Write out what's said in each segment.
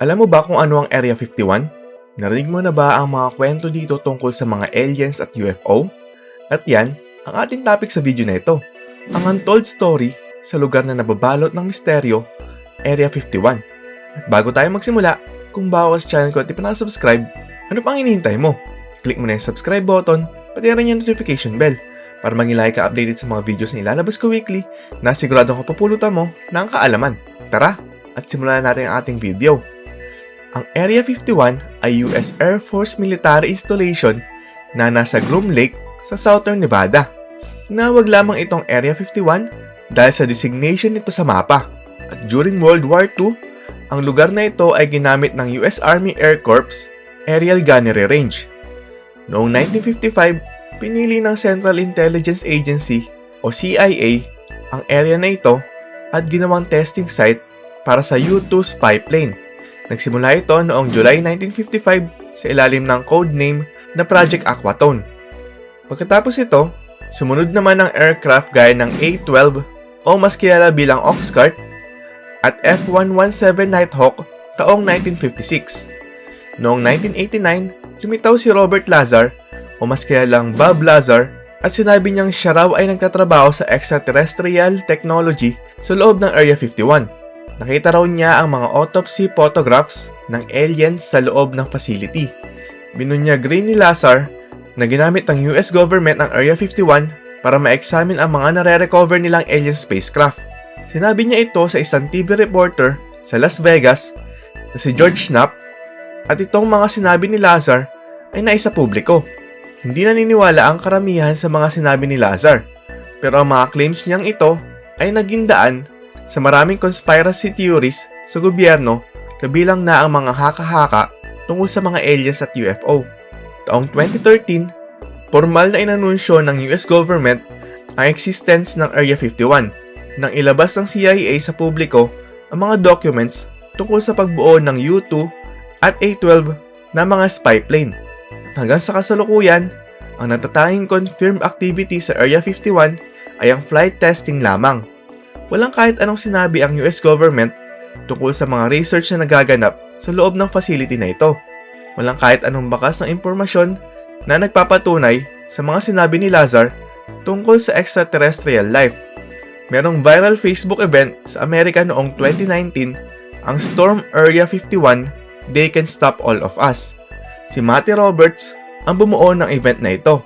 Alam mo ba kung ano ang Area 51? Narinig mo na ba ang mga kwento dito tungkol sa mga aliens at UFO? At yan, ang ating topic sa video na ito. Ang untold story sa lugar na nababalot ng misteryo, Area 51. At bago tayo magsimula, kung bago sa channel ko at di pa nakasubscribe, ano pang hinihintay mo? Click mo na yung subscribe button, pati rin yung notification bell para like ka updated sa mga videos na ilalabas ko weekly na siguradong kapupulutan mo ng kaalaman. Tara, at simulan natin ang ating video. Ang Area 51 ay US Air Force military installation na nasa Groom Lake sa Southern Nevada. Nawag lamang itong Area 51 dahil sa designation nito sa mapa. At during World War II, ang lugar na ito ay ginamit ng US Army Air Corps Aerial Gunnery Range. Noong 1955, pinili ng Central Intelligence Agency o CIA ang area na ito at ginawang testing site para sa U-2 spy plane. Nagsimula ito noong July 1955 sa ilalim ng code name na Project Aquatone. Pagkatapos ito, sumunod naman ang aircraft gaya ng A-12 o mas kilala bilang Oxcart at F-117 Nighthawk taong 1956. Noong 1989, lumitaw si Robert Lazar o mas kilalang Bob Lazar at sinabi niyang siya raw ay nagtatrabaho sa extraterrestrial technology sa loob ng Area 51. Nakita raw niya ang mga autopsy photographs ng aliens sa loob ng facility. Binunyag rin ni Lazar na ginamit ng US government ang Area 51 para ma-examine ang mga nare-recover nilang alien spacecraft. Sinabi niya ito sa isang TV reporter sa Las Vegas na si George Knapp at itong mga sinabi ni Lazar ay naisa publiko. Hindi naniniwala ang karamihan sa mga sinabi ni Lazar pero ang mga claims niyang ito ay naging daan sa maraming conspiracy theories sa gobyerno kabilang na ang mga haka-haka tungkol sa mga aliens at UFO. Taong 2013, formal na inanunsyo ng US government ang existence ng Area 51 nang ilabas ng CIA sa publiko ang mga documents tungkol sa pagbuo ng U-2 at A-12 na mga spy plane. Hanggang sa kasalukuyan, ang natatanging confirmed activity sa Area 51 ay ang flight testing lamang. Walang kahit anong sinabi ang US government tungkol sa mga research na nagaganap sa loob ng facility na ito. Walang kahit anong bakas ng impormasyon na nagpapatunay sa mga sinabi ni Lazar tungkol sa extraterrestrial life. Merong viral Facebook event sa Amerika noong 2019 ang Storm Area 51 They Can Stop All of Us. Si Matty Roberts ang bumuo ng event na ito.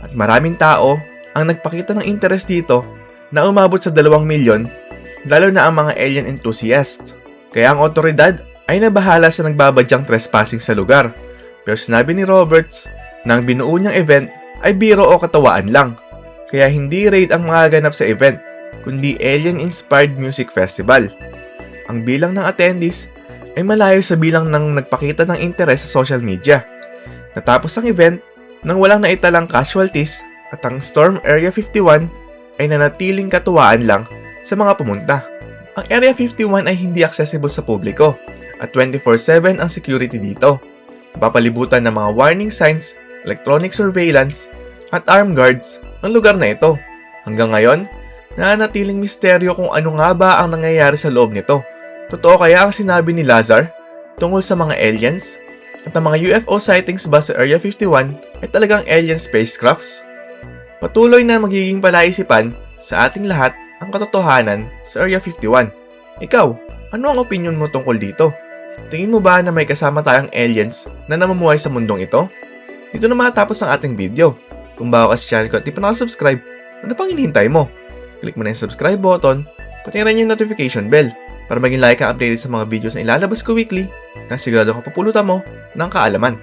At maraming tao ang nagpakita ng interest dito na umabot sa 2 milyon lalo na ang mga alien enthusiasts. Kaya ang otoridad ay nabahala sa nagbabadyang trespassing sa lugar. Pero sinabi ni Roberts na ang binuo niyang event ay biro o katawaan lang. Kaya hindi raid ang mga ganap sa event, kundi alien-inspired music festival. Ang bilang ng attendees ay malayo sa bilang ng nagpakita ng interes sa social media. Natapos ang event nang walang naitalang casualties at ang Storm Area 51 ay nanatiling katuwaan lang sa mga pumunta. Ang Area 51 ay hindi accessible sa publiko at 24-7 ang security dito. Papalibutan ng mga warning signs, electronic surveillance, at armed guards ang lugar na ito. Hanggang ngayon, nanatiling misteryo kung ano nga ba ang nangyayari sa loob nito. Totoo kaya ang sinabi ni Lazar tungkol sa mga aliens? At ang mga UFO sightings ba sa Area 51 ay talagang alien spacecrafts? Patuloy na magiging palaisipan sa ating lahat ang katotohanan sa Area 51. Ikaw, ano ang opinion mo tungkol dito? Tingin mo ba na may kasama tayong aliens na namumuhay sa mundong ito? Dito na matapos ang ating video. Kung bago ka sa channel ko at di pa nakasubscribe, ano pang hinihintay mo? Click mo na yung subscribe button, pati rin yung notification bell para maging like ka updated sa mga videos na ilalabas ko weekly na sigurado kapupulutan mo ng kaalaman.